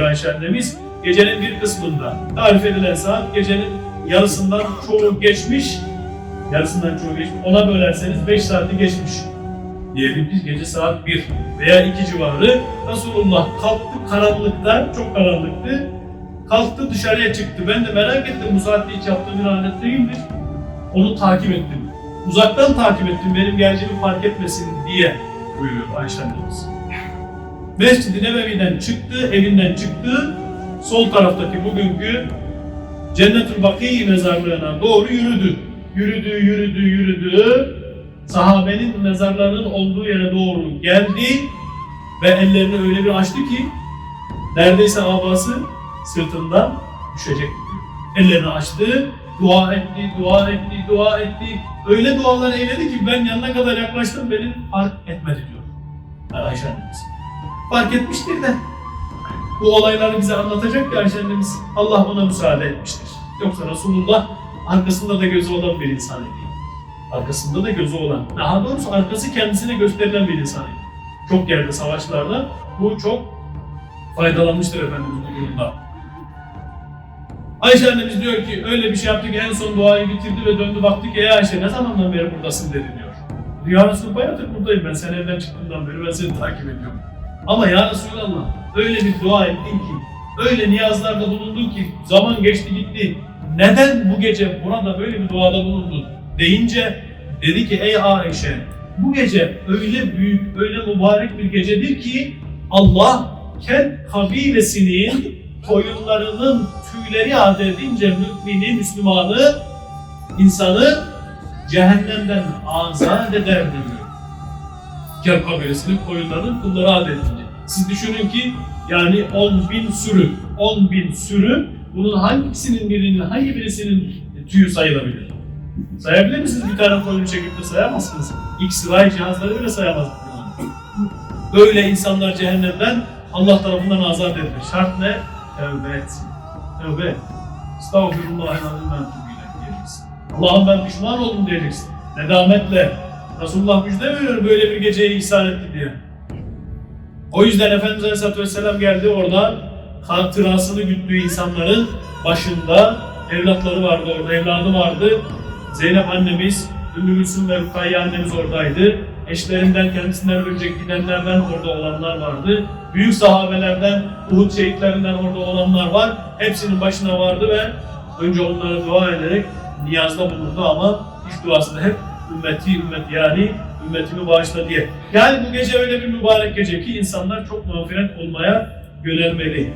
Ayşe annemiz. Gecenin bir kısmında tarif edilen saat gecenin yarısından çoğu geçmiş. Yarısından çoğu geçmiş. Ona bölerseniz 5 saati geçmiş. Diyelim biz gece saat 1 veya 2 civarı Resulullah kalktı karanlıkta, çok karanlıktı. Kalktı dışarıya çıktı. Ben de merak ettim bu saatte hiç yaptığım bir adet değildir. Onu takip ettim. Uzaktan takip ettim benim geleceğimi fark etmesin diye buyuruyor Ayşe annemiz. Mescid-i Nebevi'den çıktı, evinden çıktı. Sol taraftaki bugünkü Cennetül Bakî mezarlığına doğru yürüdü. Yürüdü, yürüdü, yürüdü. Sahabenin mezarlarının olduğu yere doğru geldi ve ellerini öyle bir açtı ki neredeyse abası sırtından düşecek. Ellerini açtı, dua etti, dua etti, dua etti. Öyle dualar eyledi ki ben yanına kadar yaklaştım beni fark etmedi diyor. Ayşe annemiz. Fark etmiştir de bu olayları bize anlatacak ya Ayşe annemiz. Allah ona müsaade etmiştir. Yoksa Resulullah arkasında da gözü olan bir insan idi. Arkasında da gözü olan, daha doğrusu arkası kendisine gösterilen bir insan idi. Çok yerde savaşlarda bu çok faydalanmıştır Efendimiz bu. Ayşe annemiz diyor ki öyle bir şey yaptık en son duayı bitirdi ve döndü baktı ki ey Ayşe ne zamandan beri buradasın dedi diyor. Ya Resulallah bayağıdır buradayım ben sen evden çıktığından beri ben seni takip ediyorum. Ama ya Resulallah öyle bir dua ettin ki, öyle niyazlarda bulundun ki zaman geçti gitti. Neden bu gece burada böyle bir duada bulundun deyince dedi ki ey Ayşe bu gece öyle büyük, öyle mübarek bir gecedir ki Allah Kel kabilesinin koyunlarının tüyleri adet edince mümini, Müslümanı, insanı cehennemden azat eder diyor. Kel kabilesinin koyunlarının kılları adet edince. Siz düşünün ki yani 10 bin sürü, 10 bin sürü bunun hangisinin birinin, hangi birisinin tüyü sayılabilir? Sayabilir misiniz bir tane koyunu çekip de sayamazsınız. X-ray cihazları bile sayamaz. Böyle insanlar cehennemden Allah tarafından azat edilir. Şart ne? Tevbe etsin. Tevbe et. Estağfirullahaladzim ben tübüyle diyeceksin. Allah'ım ben pişman oldum diyeceksin. Nedametle. Resulullah müjde veriyor böyle bir geceyi ihsan etti diye. O yüzden Efendimiz Aleyhisselatü Vesselam geldi orada hatırasını güttüğü insanların başında evlatları vardı orada, evladı vardı. Zeynep annemiz, Ümmü Gülsüm ve Rukayye annemiz oradaydı. Eşlerinden, kendisinden ölecek gidenlerden orada olanlar vardı. Büyük sahabelerden, Uhud şehitlerinden orada olanlar var. Hepsinin başına vardı ve önce onlara dua ederek niyazda bulundu ama iş duasında hep ümmeti ümmet yani ümmetimi bağışla diye. Yani bu gece öyle bir mübarek gece ki insanlar çok mağfiret olmaya yönelmeli.